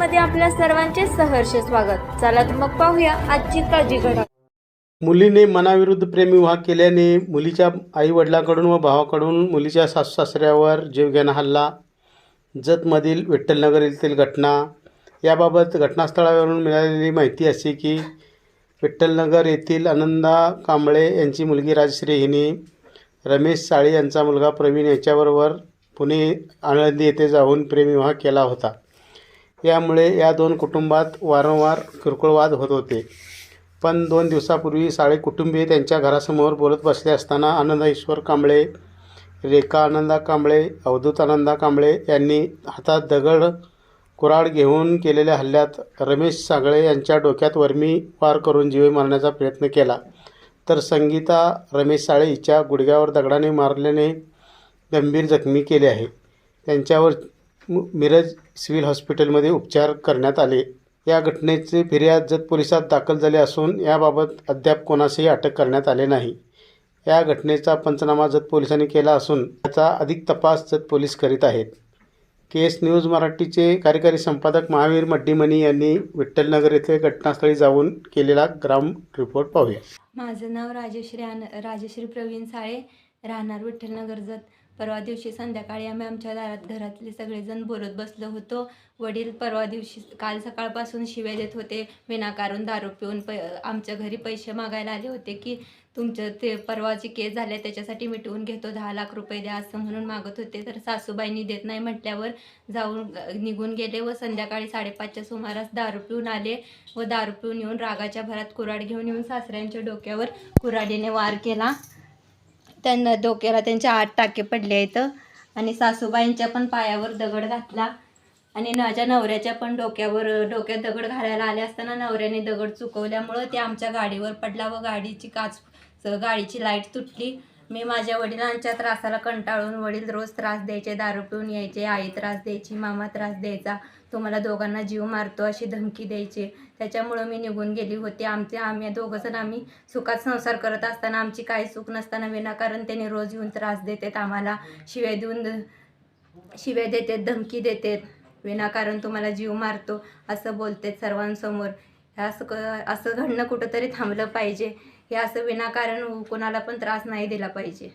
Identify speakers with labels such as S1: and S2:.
S1: मध्ये आपल्या सर्वांचे सहर्ष स्वागत. चला तर मग पाहूया आजची ताजी घडा
S2: मुलीने मनाविरुद्ध प्रेमविवाह केल्याने मुलीच्या आईवडिलांकडून व भावाकडून मुलीच्या सासू सासऱ्यावर जीवघेणा हल्ला जतमधील विठ्ठलनगर येथील घटना याबाबत घटनास्थळावरून मिळालेली माहिती अशी की विठ्ठलनगर येथील आनंदा कांबळे यांची मुलगी राजश्री हिने रमेश साळे यांचा मुलगा प्रवीण याच्याबरोबर पुणे आनंदी येथे जाऊन प्रेमविवाह केला होता. यामुळे या दोन कुटुंबात वारंवार किरकोळ वाद होत होते. पण दोन दिवसापूर्वी साळे कुटुंबीय त्यांच्या घरासमोर बोलत बसले असताना आनंद ईश्वर कांबळे रेखा आनंदा कांबळे अवधूत आनंदा कांबळे यांनी हातात दगड कुऱ्हाड घेऊन केलेल्या हल्ल्यात रमेश सागळे यांच्या डोक्यात वर्मी वार करून जीवे मारण्याचा प्रयत्न केला. तर संगीता रमेश साळे हिच्या गुडघ्यावर दगडाने मारल्याने गंभीर जखमी केले आहे. त्यांच्यावर मिरज सिव्हिल हॉस्पिटलमध्ये उपचार करण्यात आले. या घटनेचे फिर्याद जत पोलिसात दाखल झाले असून याबाबत अद्याप कोणासही अटक करण्यात आले नाही. या घटनेचा पंचनामा जत पोलिसांनी केला असून त्याचा अधिक तपास जत पोलीस करीत आहेत. केस न्यूज मराठीचे कार्यकारी संपादक महावीर मड्डीमणी यांनी विठ्ठलनगर येथे घटनास्थळी जाऊन केलेला ग्राम रिपोर्ट पाहूया.
S3: माझं नाव राजश्री राजश्री प्रवीण साळे राहणार विठ्ठलनगर जत. परवा दिवशी संध्याकाळी आम्ही आमच्या दारात घरातले सगळेजण बोलत बसलो होतो. वडील परवा दिवशी काल सकाळपासून शिव्या देत होते. विनाकारून दारू पिऊन पै आमच्या घरी पैसे मागायला आले होते की तुमचं ते परवाची केस झाले त्याच्यासाठी मिटवून घेतो. दहा लाख रुपये द्या असं म्हणून मागत होते. तर सासूबाईंनी देत नाही म्हटल्यावर जाऊन निघून गेले व संध्याकाळी साडेपाचच्या सुमारास दारू पिऊन आले व दारू पिऊन येऊन रागाच्या भरात कुऱ्हाड घेऊन येऊन सासऱ्यांच्या डोक्यावर कुऱ्हाडीने वार केला. त्यांना डोक्याला त्यांच्या आठ टाके पडले आहेत. आणि सासूबाईंच्या पण पायावर दगड घातला. आणि माझ्या नवऱ्याच्या पण डोक्यावर डोक्यात दगड घालायला आले असताना नवऱ्याने दगड चुकवल्यामुळं ते आमच्या गाडीवर पडला व गाडीची काच गाडीची लाइट तुटली. मी माझ्या वडिलांच्या त्रासाला कंटाळून वडील रोज त्रास द्यायचे दारू पिऊन यायचे आई त्रास द्यायची मामा त्रास द्यायचा तुम्हाला दोघांना जीव मारतो अशी धमकी द्यायची. त्याच्यामुळं मी निघून गेली होती. आमचे आम्ही दोघंजण आम्ही सुखात संसार करत असताना आमची काही चूक नसताना विनाकारण त्याने रोज येऊन त्रास देतात आम्हाला. शिव्या देऊन शिव्या देतात धमकी देतात. विनाकारण तुम्हाला जीव मारतो असं बोलतात सर्वांसमोर. असं क असं घडणं कुठंतरी थांबलं पाहिजे. हे असं विनाकारण कोणाला पण त्रास नाही दिला पाहिजे.